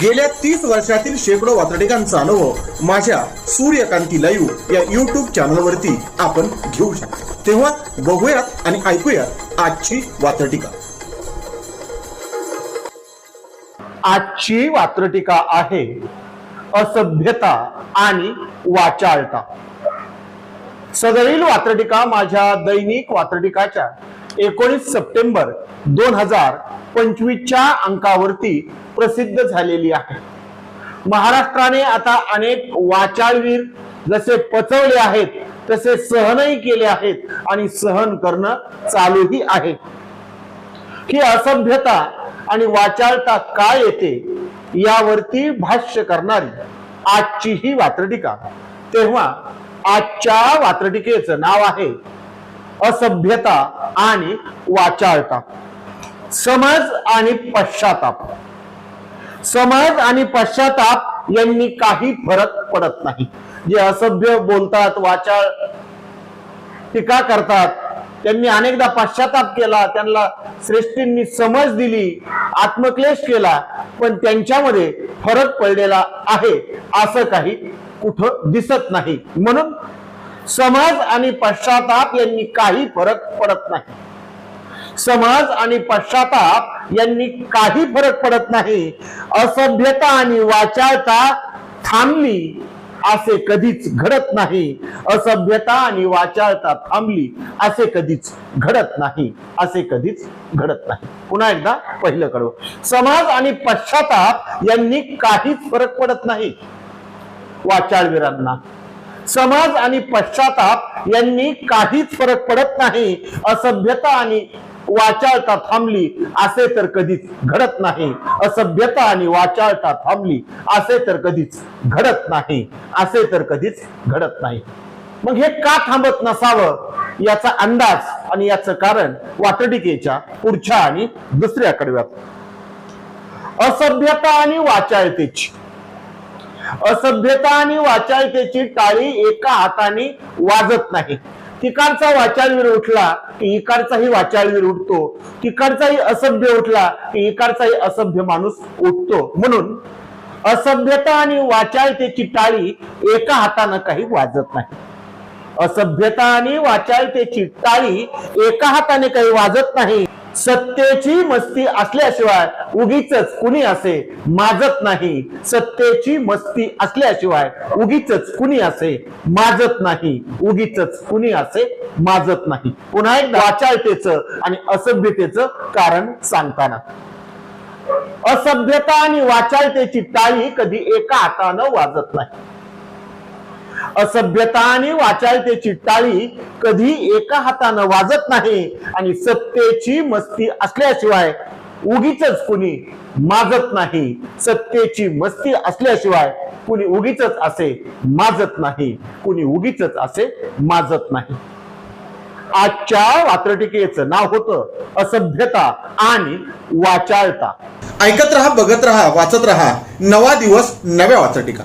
गेल्या तीस वर्षातील शेकडो वातडिकांचा अनुभव माझ्या सूर्यकांती लाईव्ह या युट्यूब चॅनलवरती आपण घेऊ शकतो. तेव्हा बघूयात आणि ऐकूयात आजची वातटिका आजची वात्रटिका आहे असभ्यता आणि वाचाळता. सदरील वात्रटिका माझ्या दैनिक वात्रटिकाच्या एकोणीस सप्टेंबर दोन हजार पंचवीसच्या अंकावरती प्रसिद्ध झालेली आहे. महाराष्ट्राने आता अनेक वाचाळवीर जसे पचवले आहेत तसे सहनही केले आहेत आणि सहन करणं चालूही आहे. ही असभ्यता आणि वाचाळता काय येते यावरती भाष्य करणारी आजची ही वात्रटिका. तेव्हा आजच्या वात्रटिकेचं नाव आहे असभ्यता आणि वाचाळता. समज आणि पश्चाताप. समज आणि पश्चाताप यांनी काही फरक पडत नाही. जे असभ्य बोलतात वाचाळ टीका करतात त्यांनी अनेकदा पश्चाताप केला त्यांना श्रेष्ठींनी समज दिली आत्मक्लेश केला पण त्यांच्यामध्ये फरक पडलेला आहे असं काही कुठं दिसत नाही. म्हणून समज आणि पश्चाताप यांनी काही फरक पडत नाही. समज आणि पश्चाताप यांनी काही फरक पडत नाही. असभ्यता आणि वाचाळता थांबली असे कधीच घडत नाही. असभ्यता आणि वाचाळता थांबली असे कधीच घडत नाही. असे कधीच घडत नाही. पुन्हा एकदा पहिलं कडव. समाज आणि पश्चाताप यांनी काहीच फरक पडत नाही. वाचाळवीरांना समाज आणि पश्चाताप यांनी काहीच फरक पडत नाही. असभ्यता आणि वाचाळता थांबली असे तर कधीच घडत नाही. असभ्यता आणि वाचाळता थांबली असे तर कधीच घडत नाही. असे तर कधीच घडत नाही. मग हे का थांबत नसावं? याचा अंदाज आणि याचं कारण वाटडिकेच्या पुढच्या आणि दुसऱ्या कडव्यात. असभ्यता आणि वाचाळतेची. असभ्यता आणि वाचाळतेची टाळी एका हाताने वाजत नाही. तिकडचा वाचाळवीर उठला की इकडचाही वाचाळवीर उठतो. तिकडचाही असभ्य उठला की इकडचाही असभ्य माणूस उठतो. म्हणून असभ्यता आणि वाचाळतेची टाळी एका हातानं काही वाजत नाही. असभ्यता आणि वाचाळतेची टाळी एका हाताने काही वाजत नाही. सत्तेची मस्ती असल्याशिवाय उगीच कुणी असे माजत नाही. सत्तेची मस्ती असल्याशिवाय उगीच कुणी असे माजत नाही. उगीच कुणी असे माजत नाही. पुन्हा एक वाचाळतेचं आणि असभ्यतेचं कारण सांगताना. असभ्यता आणि वाचाळतेची टाळी कधी एका हातानं वाजत नाही. असभ्यता आणि वाचाळतेची टाळी कधी एका हातानं वाजत नाही आणि सत्तेची मस्ती असल्याशिवाय उगीच कुणी माजत नाही. सत्तेची मस्ती असल्याशिवाय कुणी उगीच असे माजत नाही. कुणी उगीच असे माजत नाही. आजच्या वात्रटिकेचं नाव होतं असभ्यता आणि वाचाळता. ऐकत रहा बघत राहा वाचत राहा. नवा दिवस नव्या वात्रटिका.